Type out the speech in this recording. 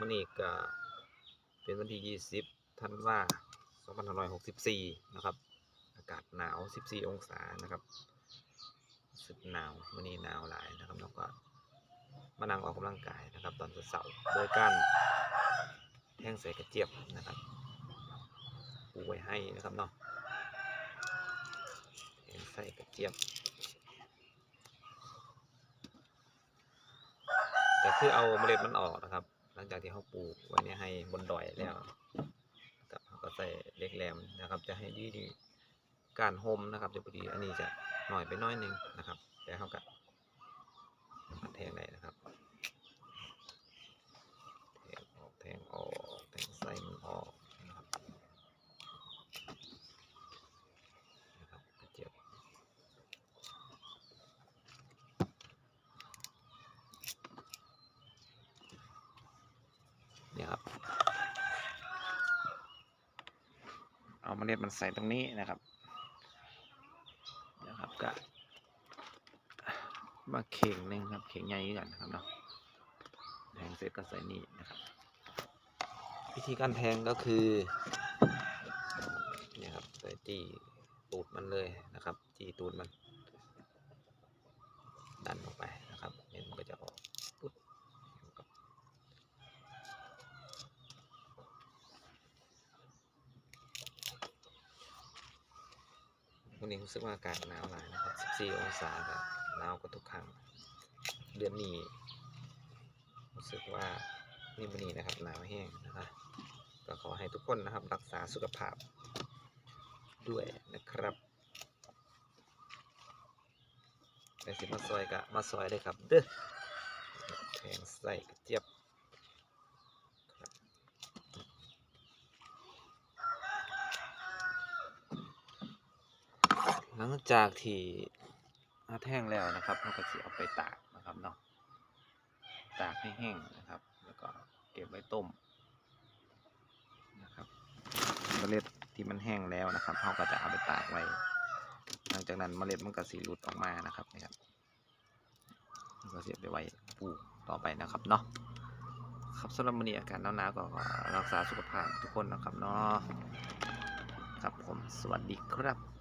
มื้อนี้ก็เป็นวันที่ 20 ธันวาคม2564 นะครับ อากาศหนาว 14 องศานะครับสึกหนาวมื้อนี้หนาวหลายนะครับแล้วก็มานั่งออกกำลังกายนะครับ ตอนเช้าๆโดยการแทงใส่กระเจี๊ยบนะครับปูไว้ให้นะครับเนาะแทงใส่กระเจี๊ยบก็คือเอาเมล็ดมันออกนะครับ ลังจากที่เขาปลูกไว้เนี่ยให้บนดอยแล้วครับเขาก็ใส่เล็กแหลมนะครับ จะให้ดีดีการโฮมนะครับจะพอดีอันนี้จะหน่อยไปน้อยหนึงนะครับแต่เขาก็มาแทงได้นะครับแทงออกแทงออกแทงใส่มันออกนะครับนะครับกระเจี๊ยบ เนี่ครับ เอาเมล็ดมันใส่ตรงนี้นะครับนะครับก็มาเข่งหนึ่งครับ เข่งใหญ่กันนะครับเนาะแทงเสร็จก็ใส่นี่นะครับ วิธีการแทงก็คือเนี่ยครับใส่จี้ตูดมันเลยนะครับ จี้ตูดมันออกไปนะครับเม็ดมันก็จะออกปุ๊บครับ วันนี้รู้สึกว่าอากาศหนาวหลายนะครับ 14 องศาก็หนาวกว่าทุกครั้ง เดือนนี้รู้สึกว่านี่วันนี้นะครับหนาวแห้งนะครับก็ขอให้ทุกคนนะครับรักษาสุขภาพด้วยนะครับใครสิมาซอยก็มาซอยเลยครับ เด้อแทงใส่กระเจี๊ยบ หลังจากที่เอาแท่งแล้วนะครับเราก็จะเอาไปตากนะครับเนาะตากให้แห้งนะครับ แล้วก็เก็บไว้ต้มนะครับเมล็ดที่มันแห้งแล้วนะครับเราก็จะเอาไปตากไว้ หลังจากนั้นเมล็ดมันก็สีหลุดออกมานะครับนี่ครับก็เสียบไปไว้ปลูกต่อไปนะครับเนาะครับสำหรับมื้อนี้อากาศหนาวๆก็รักษาสุขภาพทุกคนนะครับเนาะครับผมสวัสดีครับ